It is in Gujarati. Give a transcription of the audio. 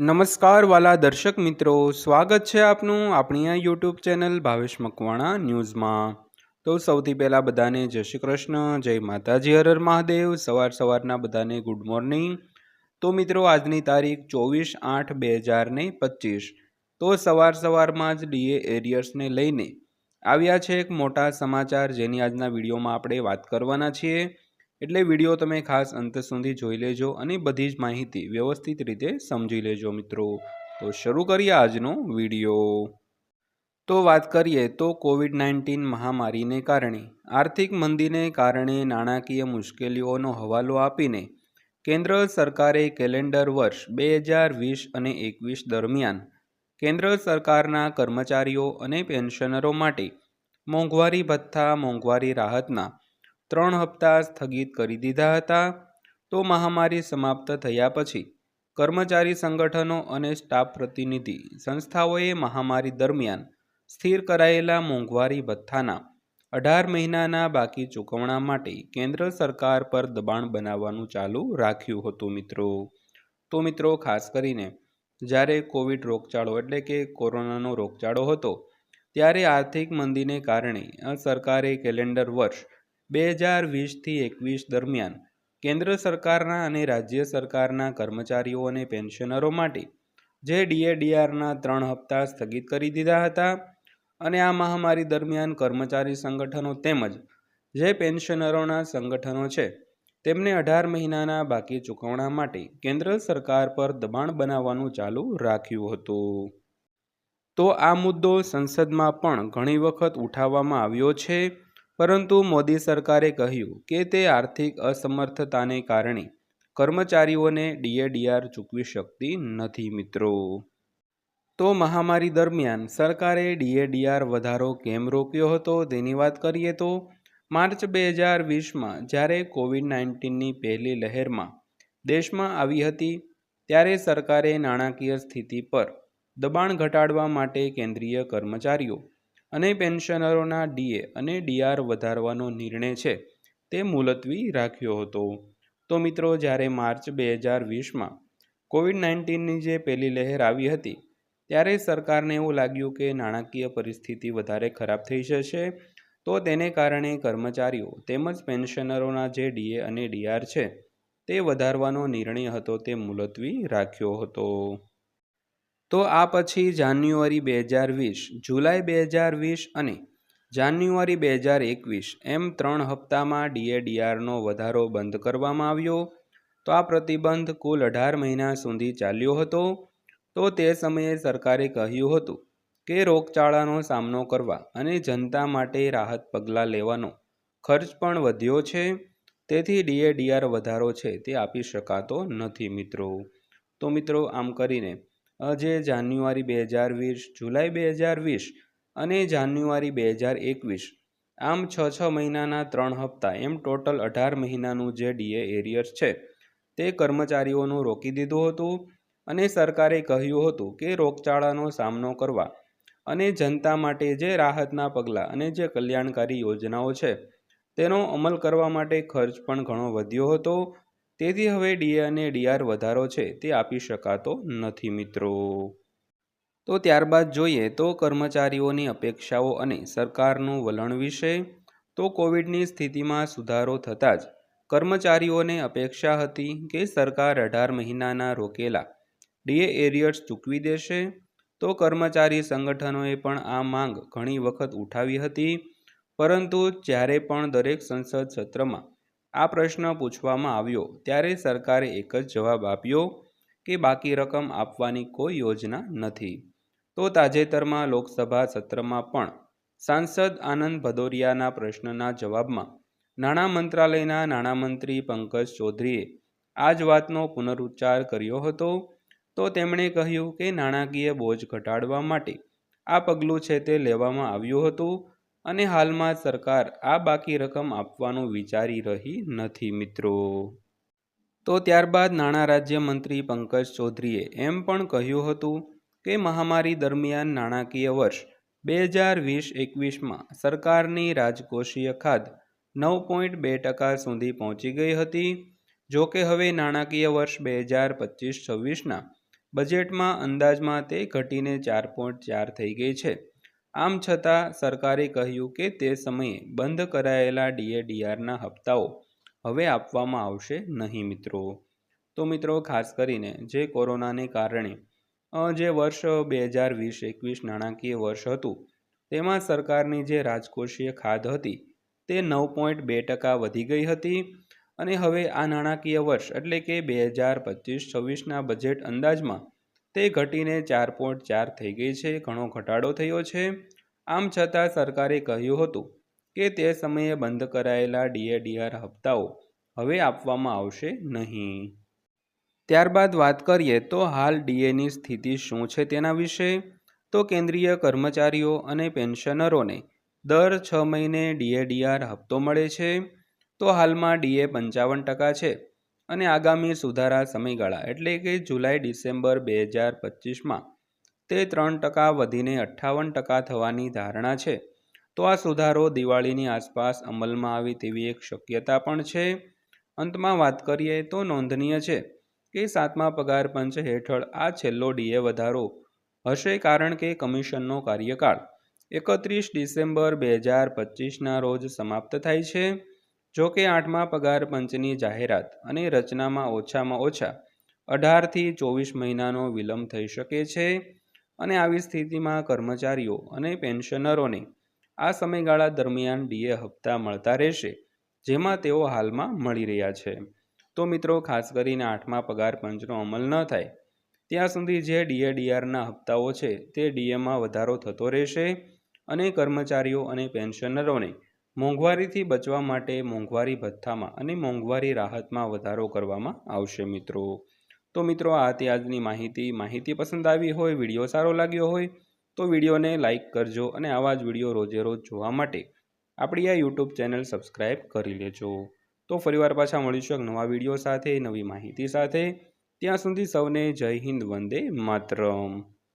નમસ્કાર વાલા દર્શક મિત્રો, સ્વાગત છે આપનું આપણી આ યુટ્યુબ ચેનલ ભાવેશ મકવાણા ન્યૂઝમાં. તો સૌથી પહેલાં બધાને જય શ્રી કૃષ્ણ, જય માતાજી હરર મહાદેવ, સવાર સવારના બધાને ગુડ મોર્નિંગ તો મિત્રો, આજની તારીખ ચોવીસ આઠ બે હજાર ને પચીસ. તો સવાર સવારમાં જ ડીએ એરિયર્સને લઈને આવ્યા છે એક મોટા સમાચાર જેની આજના વિડીયોમાં આપણે વાત કરવાના છીએ. એટલે વીડિયો તમે ખાસ અંત સુધી જોઈ લેજો અને બધી જ માહિતી વ્યવસ્થિત રીતે સમજી લેજો મિત્રો. તો શરૂ કરીએ આજનો વીડિયો. તો વાત કરીએ તો કોવિડ નાઇન્ટીન મહામારીને કારણે. આર્થિક મંદીને કારણે નાણાકીય મુશ્કેલીઓનો હવાલો આપીને કેન્દ્ર સરકારે કેલેન્ડર વર્ષ બે હજાર વીસ અને એકવીસ દરમિયાન કેન્દ્ર સરકારના કર્મચારીઓ અને પેન્શનરો માટે મોંઘવારી ભથ્થા, મોંઘવારી રાહતના ત્રણ હપ્તા સ્થગિત કરી દીધા હતા. તો મહામારી સમાપ્ત થયા પછી કર્મચારી સંગઠનો અને સ્ટાફ પ્રતિનિધિ સંસ્થાઓએ મહામારી દરમિયાન સ્થિર કરાયેલા મોંઘવારી ભથ્થાના અઢાર મહિનાના બાકી ચૂકવણા માટે કેન્દ્ર સરકાર પર દબાણ બનાવવાનું ચાલુ રાખ્યું હતું મિત્રો. તો મિત્રો, ખાસ કરીને જ્યારે કોવિડ રોગચાળો એટલે કે કોરોનાનો રોગચાળો હતો, ત્યારે આર્થિક મંદીને કારણે સરકારે કેલેન્ડર વર્ષ બે હજાર વીસથી એકવીસ દરમિયાન કેન્દ્ર સરકારના અને રાજ્ય સરકારના કર્મચારીઓ અને પેન્શનરો માટે જે ડીએડીઆરના ત્રણ હપ્તા સ્થગિત કરી દીધા હતા અને આ મહામારી દરમિયાન કર્મચારી સંગઠનો તેમજ જે પેન્શનરોના સંગઠનો છે, તેમને અઢાર મહિનાના બાકી ચૂકવણા માટે કેન્દ્ર સરકાર પર દબાણ બનાવવાનું ચાલુ રાખ્યું હતું. તો આ મુદ્દો સંસદમાં પણ ઘણી વખત ઉઠાવવામાં આવ્યો છે પરંતુ મોદી સરકારે કહ્યું કે તે આર્થિક અસમર્થતાને કારણે કર્મચારીઓને ડીએડીઆર ચૂકવી શકતી નથી મિત્રો. તો મહામારી દરમિયાન સરકારે ડીએડીઆર વધારો કેમ રોક્યો હતો તેની વાત કરીએ તો માર્ચ બે હજાર વીસમાં જ્યારે કોવિડ નાઇન્ટીનની પહેલી લહેરમાં દેશમાં આવી હતી ત્યારે સરકારે નાણાકીય સ્થિતિ પર દબાણ ઘટાડવા માટે કેન્દ્રીય કર્મચારીઓ અને પેન્શનરોના ડીએ અને ડીઆર વધારવાનો નિર્ણય છે, તે મુલતવી રાખ્યો હતો. તો મિત્રો, જ્યારે માર્ચ બે હજાર વીસમાં કોવિડ નાઇન્ટીનની જે પહેલી લહેર આવી હતી, ત્યારે સરકારને એવું લાગ્યું કે નાણાકીય પરિસ્થિતિ વધારે ખરાબ થઈ જશે. તો તેને કારણે કર્મચારીઓ તેમજ પેન્શનરોના જે ડીએ અને ડીઆર છે, તે વધારવાનો નિર્ણય હતો, તે મુલતવી રાખ્યો હતો. તો આ પછી જાન્યુઆરી બે હજાર વીસ, જુલાઈ બે હજાર વીસ અને જાન્યુઆરી બે હજાર એકવીસ એમ ત્રણ હપ્તામાં ડીએડીઆરનો વધારો બંધ કરવામાં આવ્યો. તો આ પ્રતિબંધ કુલ અઢાર મહિના સુધી ચાલ્યો હતો. તો તે સમયે સરકારે કહ્યું હતું કે રોગચાળાનો સામનો કરવા અને જનતા માટે રાહત પગલાં લેવાનો ખર્ચ પણ વધ્યો છે. તેથી ડીએડીઆર વધારો છે તે આપી શકાતો નથી મિત્રો. તો મિત્રો, આમ કરીને જે જાન્યુઆરી બે હજાર વીસ, જુલાઈ બે હજાર વીસ અને જાન્યુઆરી બે હજાર એકવીસ. આમ છ છ મહિનાના ત્રણ હપ્તા, એમ ટોટલ અઢાર મહિનાનું જે ડીએ એરિયર્સ છે, તે કર્મચારીઓનું રોકી દીધું હતું અને સરકારે કહ્યું હતું કે રોગચાળાનો સામનો કરવા અને જનતા માટે જે રાહતના પગલાં અને જે કલ્યાણકારી યોજનાઓ છે, તેનો અમલ કરવા માટે ખર્ચ પણ ઘણો વધ્યો હતો તેથી હવે ડીએ અને ડીઆર વધારો છે, તે આપી શકાતો નથી મિત્રો. તો ત્યારબાદ જોઈએ તો કર્મચારીઓની અપેક્ષાઓ અને સરકારનું વલણ વિશે. તો કોવિડની સ્થિતિમાં સુધારો થતાં જ કર્મચારીઓને અપેક્ષા હતી કે સરકાર અઢાર મહિનાના રોકેલા ડીએ એરિયર્સ ચૂકવી દેશે. તો કર્મચારી સંગઠનોએ પણ આ માંગ ઘણી વખત ઉઠાવી હતી, પરંતુ જ્યારે પણ દરેક સંસદ સત્રમાં આ પ્રશ્ન પૂછવામાં આવ્યો ત્યારે સરકારે એક જ જવાબ આપ્યો કે બાકી રકમ આપવાની કોઈ યોજના નથી. તો તાજેતરમાં લોકસભા સત્રમાં પણ સાંસદ આનંદ ભદોરિયાના પ્રશ્નના જવાબમાં નાણાં મંત્રાલયના નાણામંત્રી પંકજ ચૌધરીએ આ જ વાતનો પુનરુચ્ચાર કર્યો હતો. તો તેમણે કહ્યું કે નાણાકીય બોજ ઘટાડવા માટે આ પગલું છે તે લેવામાં આવ્યું હતું. અને હાલમાં સરકાર આ બાકી રકમ આપવાનું વિચારી રહી નથી, મિત્રો. તો ત્યારબાદ નાણાં રાજ્યમંત્રી પંકજ ચૌધરીએ એમ પણ કહ્યું હતું કે મહામારી દરમિયાન નાણાકીય વર્ષ બે હજાર વીસ એકવીસમાં સરકારની રાજકોષીય ખાધ નવ પોઈન્ટ બે ટકા સુધી પહોંચી ગઈ હતી, જો કે હવે નાણાકીય વર્ષ બે હજાર પચીસ છવ્વીસના બજેટમાં અંદાજમાં તે ઘટીને ચાર પોઈન્ટ ચાર થઈ ગઈ છે. આમ છતાં સરકારે કહ્યું કે તે સમયે બંધ કરાયેલા ડીએડીઆરના હપ્તાઓ હવે આપવામાં આવશે નહીં મિત્રો. તો મિત્રો, ખાસ કરીને જે કોરોનાને કારણે જે વર્ષ બે હજાર વીસ એકવીસ નાણાકીય વર્ષ હતું, તેમાં સરકારની જે રાજકોષીય ખાધ હતી તે નવ પોઈન્ટ બે ટકા વધી ગઈ હતી અને હવે આ નાણાકીય વર્ષ એટલે કે બે હજાર પચીસ છવ્વીસના બજેટ અંદાજમાં તે ઘટીને ચાર પોઈન્ટ ચાર થઈ ગઈ છે, ઘણો ઘટાડો થયો છે. આમ છતાં સરકારે કહ્યું હતું કે તે સમયે બંધ કરાયેલા ડીએડીઆર હપ્તાઓ હવે આપવામાં આવશે નહીં. ત્યારબાદ વાત કરીએ તો હાલ ડીએની સ્થિતિ શું છે તેના વિશે? તો કેન્દ્રીય કર્મચારીઓ અને પેન્શનરોને દર છ મહિને ડીએડીઆર હપ્તો મળે છે. તો હાલમાં ડીએ પંચાવન ટકા છે. અને આગામી સુધારા સમયગાળા એટલે કે જુલાઈ, ડિસેમ્બર બે હજાર પચીસમાં તે ત્રણ ટકા વધીને અઠ્ઠાવન ટકા થવાની ધારણા છે. તો આ સુધારો દિવાળીની આસપાસ અમલમાં આવે તેવી એક શક્યતા પણ છે. અંતમાં વાત કરીએ તો નોંધનીય છે કે સાતમા પગાર પંચ હેઠળ આ છેલ્લો ડીએ વધારો હશે કારણ કે કમિશનનો કાર્યકાળ એકત્રીસ ડિસેમ્બર બે હજાર પચીસના રોજ સમાપ્ત થાય છે. જો કે આઠમા પગાર પંચની જાહેરાત અને રચનામાં ઓછામાં ઓછા અઢારથી ચોવીસ મહિનાનો વિલંબ થઈ શકે છે અને આવી સ્થિતિમાં કર્મચારીઓ અને પેન્શનરોને આ સમયગાળા દરમિયાન ડીએ હપ્તા મળતા રહેશે, જેમાં તેઓ હાલમાં મળી રહ્યા છે. તો મિત્રો, ખાસ કરીને આઠમા પગાર પંચનો અમલ ન થાય, ત્યાં સુધી જે ડીએ ડીઆરના હપ્તાઓ છે તે ડીએમાં વધારો થતો રહેશે અને કર્મચારીઓ અને પેન્શનરોને મોંઘવારીથી બચવા માટે મોંઘવારી ભથ્થામાં અને મોંઘવારી રાહતમાં વધારો કરવામાં આવશે મિત્રો. તો મિત્રો, આ હતી આજની માહિતી. માહિતી પસંદ આવી હોય, વીડિયો સારો લાગ્યો હોય, તો વિડીયોને લાઇક કરજો અને આવા જ વીડિયો રોજે રોજ જોવા માટે આપણી આ યુટ્યુબ ચેનલ સબસ્ક્રાઈબ કરી લેજો. તો ફરીવાર પાછા મળીશું એક નવા વીડિયો સાથે, નવી માહિતી સાથે. ત્યાં સુધી સૌને જય હિન્દ, વંદે માતરમ.